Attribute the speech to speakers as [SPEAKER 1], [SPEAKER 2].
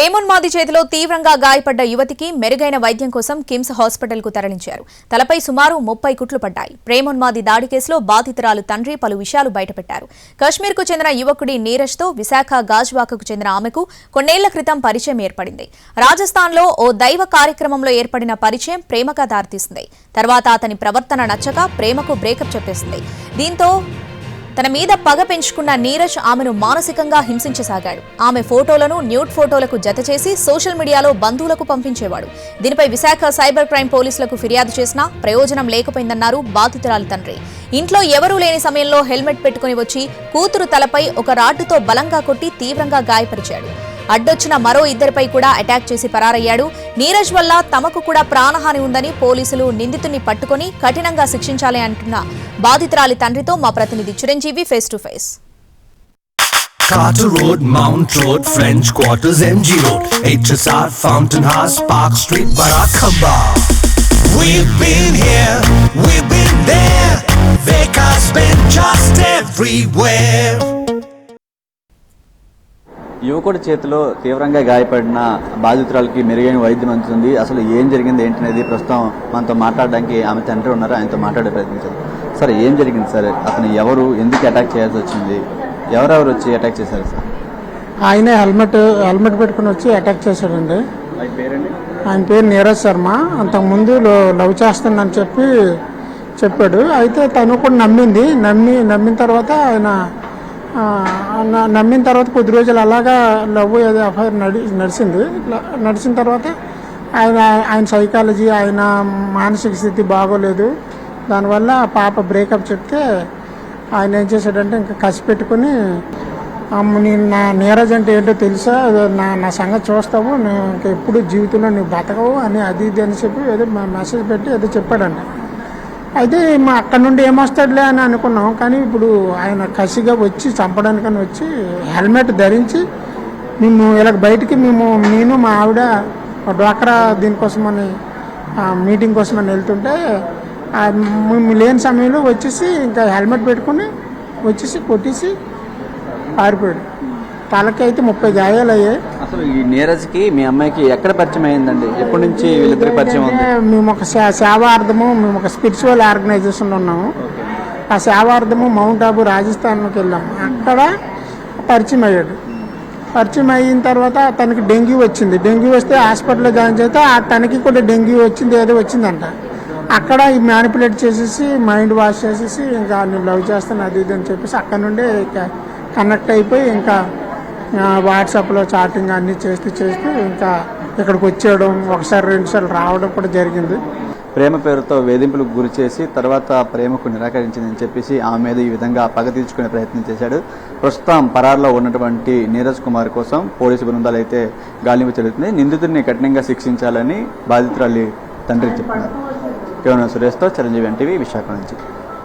[SPEAKER 1] ప్రేమోన్మాది చేతిలో తీవ్రంగా గాయపడ్డ యువతికి మెరుగైన వైద్యం కోసం కిమ్స్ హాస్పిటల్కు తరలించారు. తలపై సుమారు ముప్పై కుట్లు పడ్డాయి. ప్రేమోన్మాది దాడి కేసులో బాధితురాలు తండ్రి పలు విషయాలు బయటపెట్టారు. కశ్మీర్కు చెందిన యువకుడి నీరజ్తో విశాఖ గాజ్వాకకు చెందిన ఆమెకు కొన్నేళ్ళ క్రితం పరిచయం ఏర్పడింది. రాజస్థాన్లో ఓ దైవ కార్యక్రమంలో ఏర్పడిన పరిచయం ప్రేమగా దారితీసింది తర్వాత అతని ప్రవర్తన నచ్చక ప్రేమకు బ్రేకప్ చెప్పేసింది. దీంతో తన మీద పగ పెంచుకున్న నీరజ్ ఆమెను మానసికంగా హింసించసాగాడు. ఆమె ఫోటోలను న్యూడ్ ఫోటోలకు జతచేసి సోషల్ మీడియాలో బంధువులకు పంపించేవాడు. దీనిపై విశాఖ సైబర్ క్రైమ్ పోలీసులకు ఫిర్యాదు చేసినా ప్రయోజనం లేకపోయిందన్నారు బాధితురాలి తండ్రి. ఇంట్లో ఎవరూ లేని సమయంలో హెల్మెట్ పెట్టుకుని వచ్చి కూతురు తలపై ఒక రాడ్డుతో బలంగా కొట్టి తీవ్రంగా గాయపరిచాడు. అడ్డొచ్చిన మరో ఇద్దరిపై కూడా అటాక్ చేసి పరారయ్యాడు నీరజ్ వల్ల తమకు కూడా ప్రాణహాని ఉందని పోలీసులు నిందితుని పట్టుకుని కఠినంగా శిక్షించాలి అంటున్న బాధితురాలి తండ్రితో మా ప్రతినిధి Chiranjeevi face to face
[SPEAKER 2] Carter Road, Mount Road, French Quarters, MG Road, HSR, Fountain House, Park Street, Barakamba. We've been here, we've been there. Vekas been just everywhere.
[SPEAKER 3] యువకుడి చేతిలో తీవ్రంగా గాయపడిన బాధితురాలకి మెరుగైన వైద్యం అందుతుంది. అసలు ఏం జరిగింది ఏంటనేది ప్రస్తుతం మనతో మాట్లాడడానికి ఆమె తండ్రి ఉన్నారు ఆయనతో మాట్లాడే ప్రయత్నించారు సార్ ఏం జరిగింది సార్? అతను ఎవరు ఎందుకు అటాక్ చేయాల్సి వచ్చింది? ఎవరెవరు వచ్చి అటాక్ చేశారు సార్?
[SPEAKER 4] ఆయనే హెల్మెట్ హెల్మెట్ పెట్టుకుని వచ్చి అటాక్ చేశాడండి.
[SPEAKER 3] ఆయన
[SPEAKER 4] పేరు నీరజ్ శర్మ. అంతకుముందు లవ్ చేస్తుందని చెప్పి చెప్పాడు. అయితే తను కూడా నమ్మింది. నమ్మి నమ్మిన తర్వాత ఆయన నమ్మిన తర్వాత కొద్ది రోజులు అలాగా లవ్ ఏదో అఫైర్ నడి నడిచింది. నడిచిన తర్వాత ఆయన ఆయన సైకాలజీ ఆయన మానసిక స్థితి బాగోలేదు. దానివల్ల ఆ పాప బ్రేకప్ చెప్తే ఆయన ఏం చేశాడంటే ఇంకా కసి పెట్టుకుని నేను నా నీరజ్ అంటే ఏంటో తెలుసా? నా నా సంగతి చూస్తావు నేను ఇంక ఎప్పుడు జీవితంలో నువ్వు బతకవు అని అది ఇది అని చెప్పి ఏదో మెసేజ్ పెట్టి ఏదో చెప్పాడండి అయితే మా అక్కడ నుండి ఏమొస్తాడులే అని అనుకున్నాం. కానీ ఇప్పుడు ఆయన కసిగా వచ్చి చంపడానికని వచ్చి హెల్మెట్ ధరించి మేము ఇలా బయటికి మేము నేను మా ఆవిడ డ్వాక్రా దీనికోసమని మీటింగ్ కోసమని వెళ్తుంటే మేము లేని సమయంలో వచ్చేసి ఇంకా హెల్మెట్ పెట్టుకుని వచ్చేసి కొట్టేసి పారిపోయాడు. తలకి అయితే ముప్పై గాయాలు అయ్యాయి
[SPEAKER 3] అసలు ఈ నీరజ్కి మీ అమ్మాయికి ఎక్కడ పరిచయం అయిందండి? ఎప్పటి నుంచి వీళ్ళిద్దరి పరిచయం ఉంది?
[SPEAKER 4] మేము ఒక సేవార్థము మేము ఒక స్పిరిచువల్ ఆర్గనైజేషన్లో ఉన్నాము. ఆ సేవార్థము మౌంట్ ఆబు రాజస్థాన్లోకి వెళ్ళాము అక్కడ పరిచయం అయ్యాడు. పరిచయం అయిన తర్వాత తనకి డెంగ్యూ వచ్చింది. డెంగ్యూ వస్తే హాస్పిటల్లో జాయిన్ చేస్తే ఆ తనకి కూడా డెంగ్యూ వచ్చింది ఏదో వచ్చిందంట. అక్కడ ఈ మ్యానిపులేట్ చేసేసి మైండ్ వాష్ చేసేసి ఇంకా నేను లవ్ చేస్తాను అది ఇది అని చెప్పేసి అక్కడ నుండి కనెక్ట్ అయిపోయి ఇంకా వాట్సాప్లో చాటింగ్ అన్నీ చేస్తూ చేస్తూ ఇంకా ఇక్కడికి వచ్చేయడం ఒకసారి రెండుసార్లు రావడం కూడా జరిగింది.
[SPEAKER 3] ప్రేమ పేరుతో వేధింపులకు గురి చేసి తర్వాత ప్రేమకు నిరాకరించిందని చెప్పేసి ఆమె మీద ఈ విధంగా పగ తీర్చుకునే ప్రయత్నం చేశాడు. ప్రస్తుతం పరారులో ఉన్నటువంటి నీరజ్ కుమార్ కోసం పోలీసు బృందాలు అయితే గాలింపు జరుగుతుంది నిందితుడిని కఠినంగా శిక్షించాలని బాధితురాలి తండ్రి చెప్తున్నారు కేవలం సురేష్తో చిరంజీవి ఎన్టీవీ విశాఖ నుంచి.